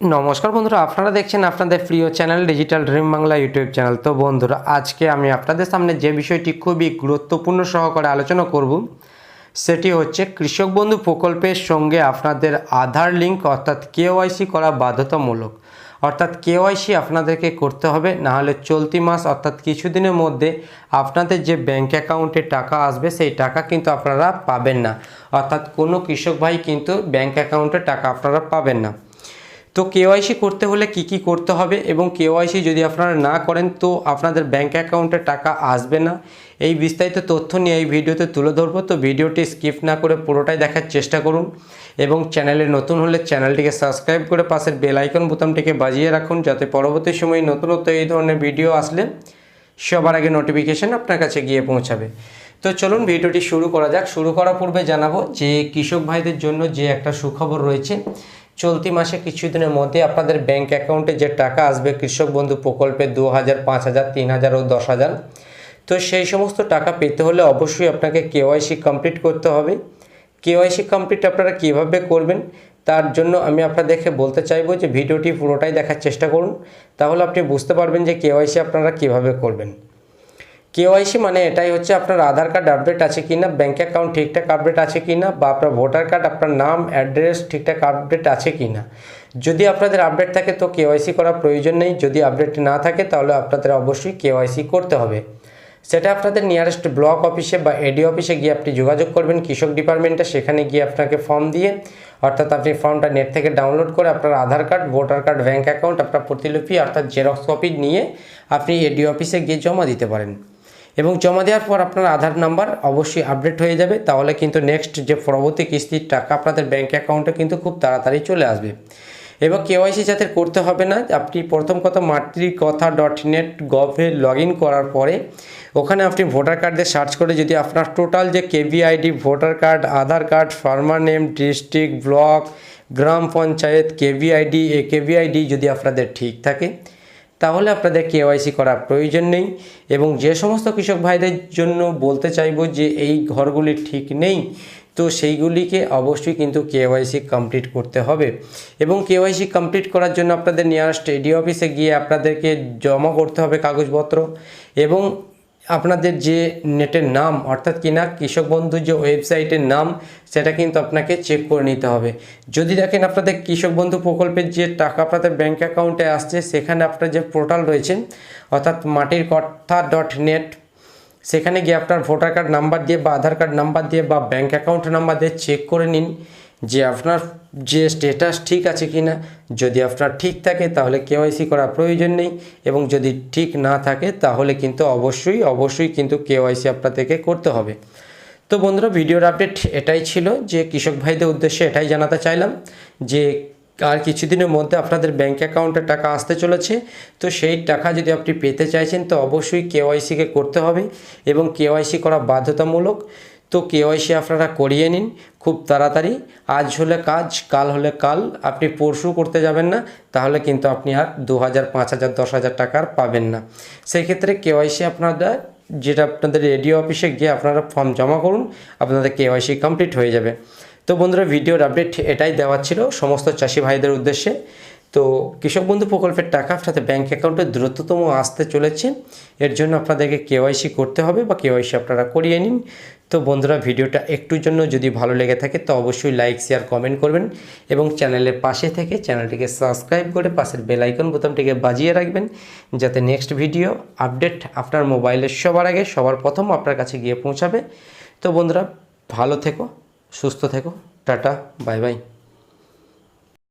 নমস্কার বন্ধুরা, আপনারা দেখছেন আপনাদের প্রিয় channel digital dream Bangla YouTube channel তো বন্ধুরা, আজকে আমি আপনাদের সামনে যে বিষয়টি খুবই গুরুত্বপূর্ণ সহকারে আলোচনা করব, সেটি হচ্ছে কৃষক বন্ধু প্রকল্পের সঙ্গে আপনাদের আধার লিঙ্ক অর্থাৎ কেওয়াইসি করা বাধ্যতামূলক। অর্থাৎ কেওয়াইসি আপনাদেরকে করতে হবে, নাহলে চলতি মাস, অর্থাৎ কিছুদিনের মধ্যে আপনাদের যে ব্যাংক অ্যাকাউন্টে টাকা আসবে, সেই টাকা কিন্তু আপনারা পাবেন না। অর্থাৎ কোনো কৃষক ভাই কিন্তু ব্যাংক অ্যাকাউন্টে টাকা আপনারা পাবেন না। তো কেওয়াইসি করতে হলে কি কি করতে হবে? এবং কেওয়াইসি যদি আপনারা না করেন, তো আপনাদের ব্যাংক অ্যাকাউন্টে টাকা আসবে না। এই বিস্তারিত তথ্য নিয়ে এই ভিডিওতে তুলে ধরবো। তো ভিডিওটি স্কিপ না করে পুরোটাই দেখার চেষ্টা করুন। এবং চ্যানেলে নতুন হলে চ্যানেলটিকে সাবস্ক্রাইব করে পাশের বেল আইকন বোতামটিকে বাজিয়ে রাখুন, যাতে পরবর্তী সময়ে নতুনত্ব এই ধরনের ভিডিও আসলে সবার আগে নোটিফিকেশান আপনার কাছে গিয়ে পৌঁছাবে। তো চলুন ভিডিওটি শুরু করা যাক। শুরু করার পূর্বে জানাব যে কৃষক ভাইদের জন্য যে একটা সুখবর রয়েছে চলতি মাসে কিছুদিনের মধ্যে আপনাদের ব্যাংক অ্যাকাউন্টে যে টাকা আসবে কৃষক বন্ধু প্রকল্পে দু হাজার, পাঁচ হাজার, তিন হাজার ও দশ হাজার, তো সেই সমস্ত টাকা পেতে হলে অবশ্যই আপনাকে কেওয়াইসি কমপ্লিট করতে হবে। কেওয়াইসি কমপ্লিট আপনারা কীভাবে করবেন, তার জন্য আমি আপনাদেরকে বলতে চাইব যে ভিডিওটি পুরোটাই দেখার চেষ্টা করুন, তাহলে আপনি বুঝতে পারবেন যে কেওয়াইসি আপনারা কীভাবে করবেন। কেওয়াইসি মানে এটাই হচ্ছে আপনার আধার কার্ড আপডেট আছে কি না ব্যাঙ্ক অ্যাকাউন্ট ঠিকঠাক আপডেট আছে কি না বা আপনার ভোটার কার্ড আপনার নাম অ্যাড্রেস ঠিকঠাক আপডেট আছে কি না যদি আপনাদের আপডেট থাকে তো কেওয়াইসি করার প্রয়োজন নেই, যদি আপডেট না থাকে তাহলে আপনাদের অবশ্যই কেওয়াইসি করতে হবে। সেটা আপনাদের নিয়ারেস্ট ব্লক অফিসে বা এডি অফিসে গিয়ে আপনি যোগাযোগ করবেন, কৃষক ডিপার্টমেন্টে সেখানে গিয়ে আপনাকে ফর্ম দিয়ে, অর্থাৎ আপনি ফর্মটা নেট থেকে ডাউনলোড করে আপনার Aadhaar card voter card bank account আপনার প্রতিলিপি, অর্থাৎ জেরক্স কপি নিয়ে আপনি এডি অফিসে গিয়ে জমা দিতে পারেন। এবং জমা দেওয়ার পর আপনার আধার নাম্বার অবশ্যই আপডেট হয়ে যাবে। তাহলে কিন্তু নেক্সট যে পরবর্তী কিস্তির টাকা আপনাদের ব্যাঙ্ক অ্যাকাউন্টে কিন্তু খুব তাড়াতাড়ি চলে আসবে। এবং কেওয়াইসি যাতে করতে হবে না, আপনি প্রথম কথা মাতৃকথা ডট নেট গভে লগ করার পরে ওখানে আপনি ভোটার কার্ড সার্চ করে যদি আপনার টোটাল যে KVID voter card Aadhaar card farmer name district block গ্রাম পঞ্চায়েত কেভিআইডি এ কেভিআইডি যদি আপনাদের ঠিক থাকে তাহলে আপনাদের কেওয়াইসি করার প্রয়োজন নেই এবং যে সমস্ত কৃষক ভাইদের জন্য বলতে চাইব যে এই ঘরগুলি ঠিক নেই, তো সেইগুলিকে অবশ্যই কিন্তু কেওয়াইসি কমপ্লিট করতে হবে। এবং কেওয়াইসি কমপ্লিট করার জন্য আপনাদের নিয়ারেস্ট এডি অফিসে গিয়ে আপনাদেরকে জমা করতে হবে কাগজপত্র এবং আপনাদের যে নেটের নাম, অর্থাৎ কিনা কৃষক বন্ধু যে ওয়েবসাইটের নাম, সেটা কিন্তু আপনাকে চেক করে নিতে হবে। যদি দেখেন আপনাদের কৃষক বন্ধু প্রকল্পের যে টাকা আপনাদের ব্যাঙ্ক অ্যাকাউন্টে আসছে, সেখানে আপনার যে পোর্টাল রয়েছে, অর্থাৎ মাটির কথা ডট নেট সেখানে গিয়ে আপনার ভোটার কার্ড নাম্বার দিয়ে বা আধার কার্ড নাম্বার দিয়ে বা ব্যাঙ্ক অ্যাকাউন্ট নাম্বার দিয়ে চেক করে নিন। যে আপনার যে স্টেটাস ঠিক আছে কি না যদি আপনার ঠিক থাকে তাহলে কেওয়াইসি করার প্রয়োজন নেই এবং যদি ঠিক না থাকে তাহলে কিন্তু অবশ্যই অবশ্যই কিন্তু কেওয়াইসি আপনাদেরকে করতে হবে। তো বন্ধুরা, ভিডিওর আপডেট এটাই ছিল যে কৃষক ভাইদের উদ্দেশ্যে এটাই জানাতে চাইলাম যে আর কিছুদিনের মধ্যে আপনাদের ব্যাঙ্ক অ্যাকাউন্টে টাকা আসতে চলেছে। তো সেই টাকা যদি আপনি পেতে চাইছেন তো অবশ্যই কেওয়াইসিকে করতে হবে এবং কেওয়াইসি করা বাধ্যতামূলক। তো কেওয়াইসি আপনারা করিয়ে নিন খুব তাড়াতাড়ি। আজ হলে কাজ, কাল হলে কাল। আপনি পরশু করতে যাবেন না, তাহলে কিন্তু আপনি আর দু হাজার পাঁচ হাজার, দশ হাজার টাকার পাবেন না। সেই ক্ষেত্রে কেওয়াইসি আপনারা যেটা আপনাদের রেডিও অফিসে গিয়ে আপনারা ফর্ম জমা করুন, আপনাদের কেওয়াইসি কমপ্লিট হয়ে যাবে। তো বন্ধুরা, ভিডিওর আপডেট এটাই দেওয়া ছিল সমস্ত চাষি ভাইদের উদ্দেশ্যে। তো কৃষক বন্ধু প্রকল্পের টাকা আপনাদের ব্যাঙ্ক অ্যাকাউন্টে দ্রুততম আসতে চলেছে। এর জন্য আপনাদেরকে কেওয়াইসি করতে হবে বা কেওয়াইসি আপনারা করিয়ে নিন। তো বন্ধুরা, ভিডিওটা একটুর জন্য যদি ভালো লেগে থাকে, তো অবশ্যই লাইক শেয়ার কমেন্ট করবেন এবং চ্যানেলের পাশে থেকে চ্যানেলটিকে সাবস্ক্রাইব করে পাশের বেলাইকন বোতামটিকে বাজিয়ে রাখবেন। যাতে নেক্সট ভিডিও আপডেট আপনার মোবাইলের সবার আগে, সবার প্রথম আপনার কাছে গিয়ে পৌঁছাবে। তো বন্ধুরা, ভালো থেকো, সুস্থ থেকো, টাটা বাই বাই